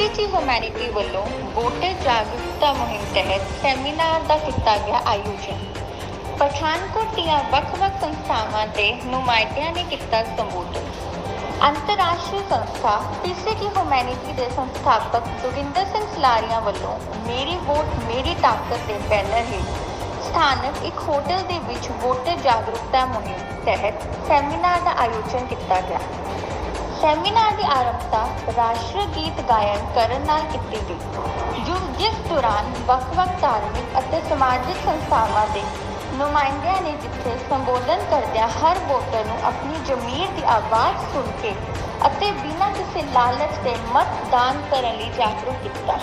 ਪੀਸੀਟੀ humanity ਵੱਲੋਂ voter ਜਾਗਰੂਕਤਾ ਮੁਹਿੰਮ ਤਹਿਤ ਸੈਮੀਨਾਰ ਦਾ ਕੀਤਾ ਗਿਆ ਆਯੋਜਨ। ਪਠਾਨਕੋਟ ਦੀਆਂ ਵੱਖ-ਵੱਖ ਸੰਸਥਾਵਾਂ ਦੇ ਨੁਮਾਇੰਦਿਆਂ ਨੇ ਕੀਤਾ ਸੰਬੋਧਨ। ਅੰਤਰਰਾਸ਼ਟਰੀ ਸੰਸਥਾ ਪੀਸੀਟੀ ਹਿਊਮੈਨਿਟੀ ਦੇ ਸੰਸਥਾਪਕ ਜੋਗਿੰਦਰ ਸਿੰਘ ਸਲਾਰੀਆਂ ਵੱਲੋਂ ਮੇਰੀ ਵੋਟ ਮੇਰੀ ਤਾਕਤ ਦੇ ਬੈਨਰ ਹੇਠ ਸਥਾਨਕ ਇੱਕ ਹੋਟਲ ਦੇ ਵਿੱਚ ਵੋਟਰ ਜਾਗਰੂਕਤਾ ਮੁਹਿੰਮ ਤਹਿਤ ਸੈਮੀਨਾਰ ਦਾ ਆਯੋਜਨ ਕੀਤਾ ਗਿਆ। ਸੈਮੀਨਾਰ ਦੀ ਆਰੰਭਤਾ ਰਾਸ਼ਟਰੀ ਗੀਤ ਗਾਇਨ ਕਰਨ ਨਾਲ ਕੀਤੀ ਗਈ, ਜੋ ਜਿਸ ਦੌਰਾਨ ਵੱਖ-ਵੱਖ ਧਾਰਮਿਕ ਅਤੇ ਸਮਾਜਿਕ ਸੰਸਥਾਵਾਂ ਦੇ ਨੁਮਾਇੰਦਿਆਂ ਨੇ ਜਿੱਥੇ ਸੰਬੋਧਨ ਕਰਦਿਆਂ ਹਰ ਵੋਟਰ ਨੂੰ ਆਪਣੀ ਜ਼ਮੀਰ ਦੀ ਆਵਾਜ਼ ਸੁਣ ਕੇ ਅਤੇ ਬਿਨਾਂ ਕਿਸੇ ਲਾਲਚ ਦੇ ਮਤਦਾਨ ਕਰਨ ਲਈ ਜਾਗਰੂਕ ਕੀਤਾ।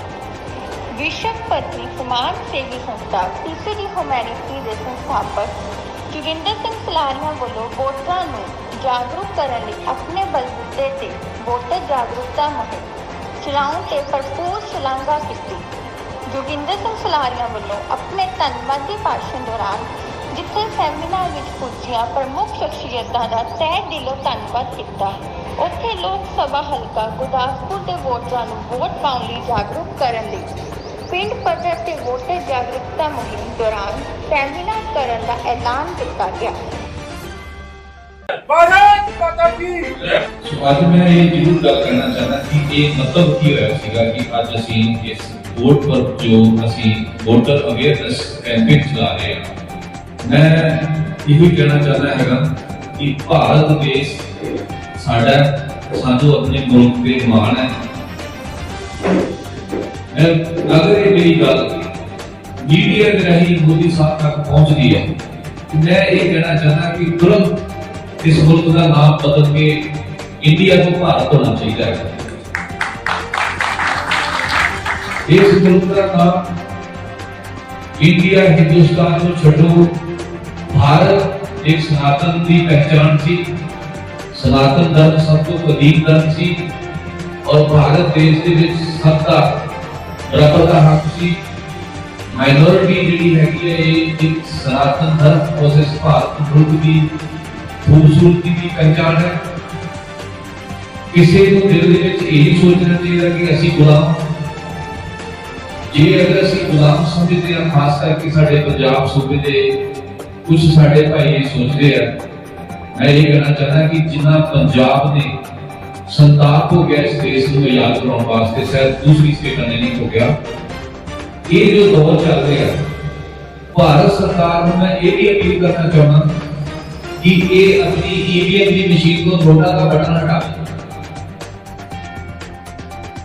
ਵਿਸ਼ਵ ਪੱਧਰੀ ਸਮਾਜ ਸੇਵੀ ਸੰਸਥਾ ਪੀਸੀਡੀ ਹਿਊਮੈਨਿਟੀ ਦੇ ਸੰਸਥਾਪਕ ਜੋਗਿੰਦਰ ਸਿੰਘ ਸਲਾਰੀਆ ਵੱਲੋਂ ਵੋਟਰਾਂ ਨੂੰ ਜਾਗਰੂਕ ਕਰਨ ਲਈ ਆਪਣੇ ਬਲਬੂਤੇ ਤੇ ਵੋਟਰ ਜਾਗਰੂਕਤਾ ਮੁਹਿੰਮ ਚਲਾਉਣ ਤੇ ਭਰਪੂਰ ਸ਼ਲਾਘਾ ਕੀਤੀ। ਜੋਗਿੰਦਰ ਸਿੰਘ ਸਲਾਰੀਆ ਵੱਲੋਂ ਆਪਣੇ ਧੰਨਵਾਦੀ ਭਾਸ਼ਣ ਦੌਰਾਨ ਜਿੱਥੇ ਸੈਮੀਨਾਰ ਵਿੱਚ ਪੁੱਜੀਆਂ ਪ੍ਰਮੁੱਖ ਸ਼ਖਸੀਅਤਾਂ ਦਾ ਤਹਿ ਦਿਲੋਂ ਧੰਨਵਾਦ ਕੀਤਾ, ਉੱਥੇ ਲੋਕ ਸਭਾ ਹਲਕਾ ਗੁਰਦਾਸਪੁਰ ਦੇ ਵੋਟਰਾਂ ਨੂੰ ਵੋਟ ਪਾਉਣ ਲਈ ਜਾਗਰੂਕ ਕਰਨ ਲਈ ਪਿੰਡ ਪੱਧਰ ਤੇ ਵੋਟਰ ਜਾਗਰੂਕਤਾ ਮੁਹਿੰਮ ਦੌਰਾਨ ਸੈਮੀਨਾਰ ਕਰਨ ਦਾ ਐਲਾਨ ਕੀਤਾ ਗਿਆ। ਭਾਰਤ ਮਾਤਾ ਕੀ ਸੋ ਅੱਜ ਮੈਂ ਇਹ ਜ਼ਰੂਰ ਗੱਲ ਕਰਨਾ ਚਾਹੁੰਦਾ ਕਿ ਇਹ ਮਤਲਬ ਕੀ ਹੋਇਆ ਸੀਗਾ ਕਿ ਅੱਜ ਅਸੀਂ ਇਸ ਵੋਟ ਪਰ ਜੋ ਅਸੀਂ ਵੋਟਰ ਅਵੇਅਰਨੈਸ ਕੈਂਪੇਨ ਚਲਾ ਰਹੇ ਹਾਂ ਮੈਂ ਇਹ ਵੀ ਕਹਿਣਾ ਚਾਹੁੰਦਾ ਹੈਗਾ ਕਿ ਭਾਰਤ ਦੇਸ਼ ਸਾਡਾ ਸਾਨੂੰ ਆਪਣੇ ਮੁਲਕ ਤੇ ਮਾਣ ਹੈ ਅਗਰ ਇਹ ਮੇਰੀ ਗੱਲ ਮੀਡੀਆ ਦੇ ਰਾਹੀਂ ਮੋਦੀ ਸਾਹਿਬ ਤੱਕ ਪਹੁੰਚਦੀ ਹੈ ਮੈਂ ਇਹ ਕਹਿਣਾ ਚਾਹੁੰਦਾ ਕਿ ਤੁਰੰਤ ਇਸ ਮੁਲਕ ਦਾ ਨਾਮ ਬਦਲ ਕੇ ਇੰਡੀਆ ਤੋਂ ਭਾਰਤ ਹੋਣਾ ਚਾਹੀਦਾ ਹੈ ਇਸ ਮੁਲਕ ਦਾ ਨਾਮ ਇੰਡੀਆ ਹਿੰਦੁਸਤਾਨ ਨੂੰ ਛੱਡੋ ਭਾਰਤ ਇੱਕ ਸਨਾਤਨ ਦੀ ਪਹਿਚਾਨ ਸੀ ਸਨਾਤਨ ਧਰਮ ਸਭ ਤੋਂ ਕਦੀਮ ਧਰਮ ਸੀ ਔਰ ਭਾਰਤ ਦੇਸ਼ ਦੇ ਵਿੱਚ ਸਭ ਦਾ ਬਰਾਬਰ ਦਾ ਹੱਕ ਸੀ ਮਾਈਨੋਰਿਟੀ ਜਿਹੜੀ ਹੈਗੀ ਹੈ, ਇਹ ਇੱਕ ਸਨਾਤਨ ਧਰਮ ਪ੍ਰੋਸੈਸ ਭਾਰਤ ਮੁਲਕ ਦੀ ਖੂਬਸੂਰਤੀ ਦੀ ਪਹਿਚਾਣ ਹੈ। ਕਿਸੇ ਨੂੰ ਦਿਲ ਦੇ ਵਿੱਚ ਇਹ ਨਹੀਂ ਸੋਚਣਾ ਚਾਹੀਦਾ ਕਿ ਅਸੀਂ ਗੁਲਾਮ ਜੇ ਅਗਰ ਅਸੀਂ ਗੁਲਾਮ ਸਮਝਦੇ ਹਾਂ, ਖਾਸ ਕਰਕੇ ਸਾਡੇ ਪੰਜਾਬ ਸੂਬੇ ਦੇ ਕੁਝ ਸਾਡੇ ਭਾਈ ਇਹ ਸੋਚਦੇ ਆ। ਮੈਂ ਇਹ ਕਹਿਣਾ ਚਾਹੁੰਦਾ ਕਿ ਜਿੰਨਾ ਪੰਜਾਬ ਨੇ ਸੰਤਾਪ ਹੋ ਗਿਆ ਇਸ ਦੇਸ਼ ਨੂੰ ਯਾਦ ਕਰਾਉਣ ਵਾਸਤੇ, ਸ਼ਾਇਦ ਦੂਸਰੀ ਸਟੇਟਾਂ ਨੇ ਨਹੀਂ ਹੋ ਗਿਆ ਇਹ ਜੋ ਦੌਰ ਚੱਲ ਰਿਹਾ, ਭਾਰਤ ਸਰਕਾਰ ਨੂੰ ਮੈਂ ਇਹ ਵੀ ਅਪੀਲ ਕਰਨਾ ਚਾਹੁੰਦਾ ਕਿ ਇਹ ਆਪਣੀ ਈਵੀਐਮ ਦੀ ਮਸ਼ੀਨ ਤੋਂ ਨੋਟਾ ਦਾ ਬਟਨ ਹਟਾ ਦੇ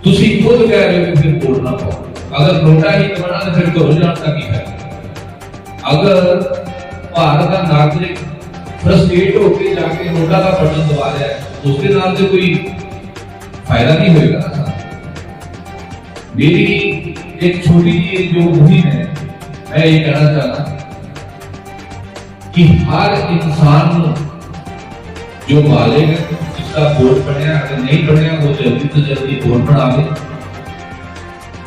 ਤੁਸੀਂ ਖੁਦ ਕਹਿ ਰਹੇ ਹੋ ਕਿ ਫਿਰ ਵੋਟ ਨਾ ਪਾਓ ਅਗਰ ਨੋਟਾ ਹੀ ਦਬਾਣਾ ਤਾਂ ਫਿਰ ਘਰੋਂ ਜਾਣ ਦਾ ਕੀ ਹੈ ਅਗਰ ਭਾਰਤ ਦਾ ਨਾਗਰਿਕ ਫਰਸਟ੍ਰੇਟ ਹੋ ਕੇ ਜਾ ਕੇ ਨੋਟਾ ਦਾ ਬਟਨ ਦਬਾ ਰਿਹਾ ਹੈ ਉਸ ਦੇ ਨਾਲ ਤੇ ਕੋਈ ਫਾਇਦਾ ਨਹੀਂ ਹੋਏਗਾ ਨਾ ਸਾਨੂੰ। ਮੇਰੀ ਇੱਕ ਛੋਟੀ ਜਿਹੀ ਜੋ ਮੁਹਿੰਮ ਹੈ ਮੈਂ ਇਹ ਕਹਿਣਾ ਚਾਹਦਾ ਕਿ ਹਰ ਇਨਸਾਨ ਨੂੰ ਜੋ ਮਾਲਿਕ ਜਿਸਦਾ ਵੋਟ ਬਣਿਆ ਅਗਰ ਨਹੀਂ ਬਣਿਆ ਉਹ ਜਲਦੀ ਤੋਂ ਜਲਦੀ ਵੋਟ ਬਣਾਵੇ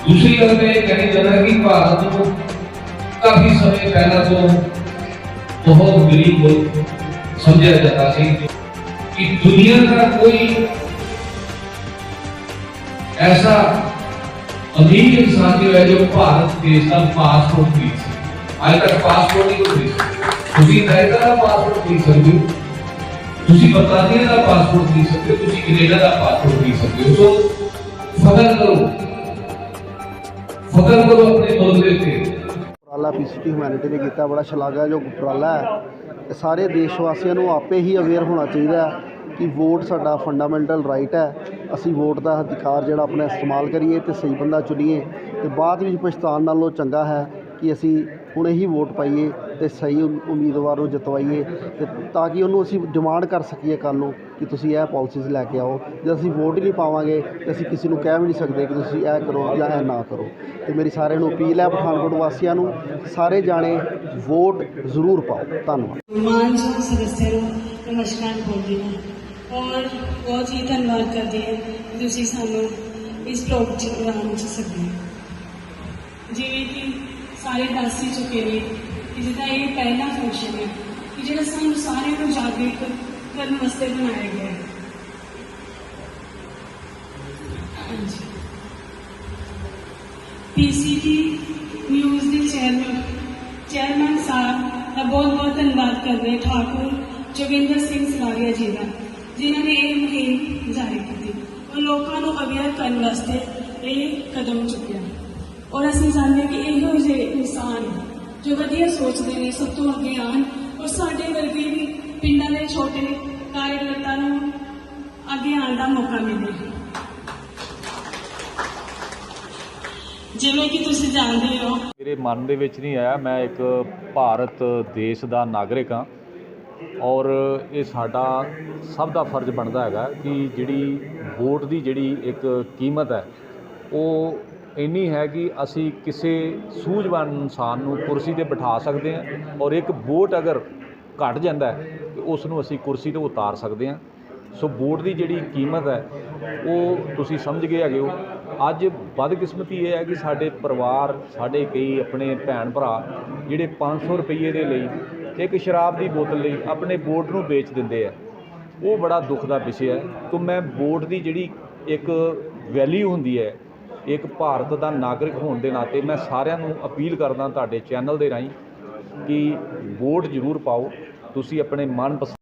ਦੂਸਰੀ ਗੱਲ ਮੈਂ ਇਹ ਕਹਿਣੀ ਚਾਹੁੰਦਾ ਕਿ ਭਾਰਤ ਨੂੰ ਕਾਫੀ ਸਮੇਂ ਪਹਿਲਾਂ ਤੋਂ ਬਹੁਤ ਗਰੀਬ ਮੁਲਕ ਸਮਝਿਆ ਜਾਂਦਾ ਸੀ ਕਿ ਦੁਨੀਆ ਦਾ ਕੋਈ ਐਸਾ ਅਮੀਰ ਇਨਸਾਨ ਨਹੀਂ ਹੋਇਆ ਜੋ ਭਾਰਤ ਦੇਸ਼ ਦਾ ਪਾਸਪੋਰਟ ਖਰੀਦ ਸਕੇ ਅੱਜ ਤੱਕ ਪਾਸਪੋਰਟ ਨਹੀਂ ਕੋਈ ਖਰੀਦ ਸਕਿਆ। ਤੁਸੀਂ ਅਮਰੀਕਾ ਦਾ ਪਾਸਪੋਰਟ ਖਰੀਦ ਸਕਦੇ ਹੋ? ਤੁਸੀਂ ਬਰਤਾਨੀਆ ਦਾ ਪਾਸਪੋਰਟ ਖਰੀਦ ਸਕਦੇ ਹੋ? ਤੁਸੀਂ ਕੈਨੇਡਾ ਦਾ ਪਾਸਪੋਰਟ ਖਰੀਦ ਸਕਦੇ ਹੋ? ਸੋ ਫਖਰ ਕਰੋ। ਫਖਰ ਕਰੋ ਆਪਣੇ ਮੁਲਕ ਦੇ ਉੱਤੇ। ਉਪਰਾਲਾ ਪੀਸੀਟੀ ਹਿਊਮੈਨਿਟੀ ਨੇ ਕੀਤਾ, ਬੜਾ ਸ਼ਲਾਘਾਯੋਗ ਉਪਰਾਲਾ ਹੈ। ਤੇ ਸਾਰੇ ਦੇਸ਼ ਵਾਸੀਆਂ ਨੂੰ ਆਪੇ ਹੀ ਅਵੇਅਰ ਹੋਣਾ ਚਾਹੀਦਾ ਹੈ ਕਿ ਵੋਟ ਸਾਡਾ ਫੰਡਾਮੈਂਟਲ ਰਾਈਟ ਹੈ। ਅਸੀਂ ਵੋਟ ਦਾ ਅਧਿਕਾਰ ਜਿਹੜਾ ਆਪਣਾ ਇਸਤੇਮਾਲ ਕਰੀਏ ਤੇ ਸਹੀ ਬੰਦਾ ਚੁਣੀਏ ਤੇ ਬਾਅਦ ਵਿੱਚ ਪਛਤਾਣ ਨਾਲੋਂ ਚੰਗਾ ਹੈ। ਕਿ ਅਸੀਂ ਹੁਣੇ ਹੀ ਵੋਟ ਪਾਈਏ ਅਤੇ ਸਹੀ ਉਮੀਦਵਾਰ ਨੂੰ ਜਿਤਵਾਈਏ ਅਤੇ ਤਾਂ ਕਿ ਉਹਨੂੰ ਅਸੀਂ ਡਿਮਾਂਡ ਕਰ ਸਕੀਏ ਕੱਲ੍ਹ ਨੂੰ ਕਿ ਤੁਸੀਂ ਇਹ ਪੋਲਿਸੀਜ਼ ਲੈ ਕੇ ਆਓ। ਜੇ ਅਸੀਂ ਵੋਟ ਹੀ ਨਹੀਂ ਪਾਵਾਂਗੇ ਤਾਂ ਅਸੀਂ ਕਿਸੇ ਨੂੰ ਕਹਿ ਵੀ ਨਹੀਂ ਸਕਦੇ ਕਿ ਤੁਸੀਂ ਇਹ ਕਰੋ ਜਾਂ ਇਹ ਨਾ ਕਰੋ। ਅਤੇ ਮੇਰੀ ਸਾਰਿਆਂ ਨੂੰ ਅਪੀਲ ਹੈ ਪਠਾਨਕੋਟ ਵਾਸੀਆਂ ਨੂੰ, ਸਾਰੇ ਜਾਣੇ ਵੋਟ ਜ਼ਰੂਰ ਪਾਓ। ਧੰਨਵਾਦ। ਮਾਨਯੋਗ ਸਦੱਸਿਆਂ ਨੂੰ ਨਮਸਕਾਰ ਬੋਲਦੀ ਹਾਂ। ਔਰ ਬਹੁਤ ਹੀ ਧੰਨਵਾਦ ਕਰਦੀ ਹਾਂ ਤੁਸੀਂ ਸਾਨੂੰ ਇਸ ਪ੍ਰੋਗਰਾਮ ਵਿੱਚ ਸੱਦਿਆ। ਜਿਵੇਂ ਕਿ ਸਾਰੇ ਦੱਸ ਹੀ ਚੁੱਕੇ ਨੇ ਕਿ ਜਿਹਦਾ ਇਹ ਪਹਿਲਾ ਫੰਕਸ਼ਨ ਹੈ ਕਿ ਜਿਹੜਾ ਸਾਨੂੰ ਸਾਰਿਆਂ ਨੂੰ ਜਾਗਰੂਕ ਕਰਨ ਵਾਸਤੇ ਬਣਾਇਆ ਗਿਆ ਹੈ ਹਾਂਜੀ ਪੀਸੀਟੀ ਨਿਊਜ਼ ਦੇ ਚੇਅਰਮੈਨ ਚੇਅਰਮੈਨ ਸਾਹਿਬ ਦਾ ਬਹੁਤ ਬਹੁਤ ਧੰਨਵਾਦ ਕਰਦੇ ਠਾਕੁਰ ਜੋਗਿੰਦਰ ਸਿੰਘ ਸਲਾਰੀਆ ਜੀ ਦਾ ਜਿਨ੍ਹਾਂ ਨੇ ਇਹ ਮੁਹਿੰਮ ਜਾਰੀ ਕੀਤੀ ਔਰ ਲੋਕਾਂ ਨੂੰ ਅਵੇਅਰ ਕਰਨ ਵਾਸਤੇ ਇਹ ਕਦਮ ਚੁੱਕਿਆ ਔਰ ਅਸੀਂ ਜਾਣਦੇ ਹਾਂ ਕਿ ਇਹੋ ਜਿਹੇ ਇਨਸਾਨ ਜੋ ਵਧੀਆ ਸੋਚਦੇ ਨੇ, ਸਭ ਤੋਂ ਅੱਗੇ ਆਉਣ ਔਰ ਸਾਡੇ ਵਰਗੇ ਵੀ ਪਿੰਡਾਂ ਦੇ ਛੋਟੇ ਕਾਰਜਕਰਤਾ ਨੂੰ ਅੱਗੇ ਆਉਣ ਦਾ ਮੌਕਾ ਮਿਲੇ। ਜਿਵੇਂ ਕਿ ਤੁਸੀਂ ਜਾਣਦੇ ਹੋ। ਮੇਰੇ ਮਨ ਦੇ ਵਿੱਚ ਨਹੀਂ ਆਇਆ, ਮੈਂ ਇੱਕ ਭਾਰਤ ਦੇਸ਼ ਦਾ ਨਾਗਰਿਕ ਹਾਂ ਔਰ ਇਹ ਸਾਡਾ ਸਭ ਦਾ ਫਰਜ਼ ਬਣਦਾ ਹੈਗਾ ਕਿ ਜਿਹੜੀ ਵੋਟ ਦੀ ਜਿਹੜੀ ਇੱਕ ਕੀਮਤ ਹੈ, ਉਹ ਇੰਨੀ ਹੈ ਕਿ ਅਸੀਂ ਕਿਸੇ ਸੂਝਵਾਨ ਇਨਸਾਨ ਨੂੰ ਕੁਰਸੀ ਤੇ ਬਿਠਾ ਸਕਦੇ ਹਾਂ ਔਰ ਇੱਕ ਵੋਟ ਅਗਰ ਘਟ ਜਾਂਦਾ ਹੈ, ਤੇ ਉਸ ਨੂੰ ਅਸੀਂ ਕੁਰਸੀ ਤੋਂ ਉਤਾਰ ਸਕਦੇ ਹਾਂ। ਸੋ ਵੋਟ ਦੀ ਜਿਹੜੀ ਕੀਮਤ ਹੈ, ਉਹ ਤੁਸੀਂ ਸਮਝ ਗਏ ਹੈਗੇ ਹੋ। ਅੱਜ ਬਦਕਿਸਮਤੀ ਇਹ ਹੈ ਕਿ ਸਾਡੇ ਪਰਿਵਾਰ, ਸਾਡੇ ਕਈ ਆਪਣੇ ਭੈਣ ਭਰਾ ਜਿਹੜੇ 500 ਰੁਪਏ ਦੇ ਲਈ ਇੱਕ ਸ਼ਰਾਬ ਦੀ ਬੋਤਲ ਲਈ ਆਪਣੇ ਵੋਟ ਨੂੰ ਵੇਚ ਦਿੰਦੇ ਆ। ਉਹ ਬੜਾ ਦੁੱਖ ਦਾ ਵਿਸ਼ਾ ਹੈ। ਤੋਂ ਮੈਂ ਵੋਟ ਦੀ ਜਿਹੜੀ ਇੱਕ ਵੈਲਿਊ ਹੁੰਦੀ ਹੈ ਇੱਕ ਭਾਰਤ ਦਾ ਨਾਗਰਿਕ ਹੋਣ ਦੇ ਨਾਤੇ ਮੈਂ ਸਾਰਿਆਂ ਨੂੰ ਅਪੀਲ ਕਰਦਾ ਤੁਹਾਡੇ ਚੈਨਲ ਦੇ ਰਾਹੀਂ ਕਿ ਵੋਟ ਜ਼ਰੂਰ ਪਾਓ, ਤੁਸੀਂ ਆਪਣੇ ਮਨਪਸੰਦ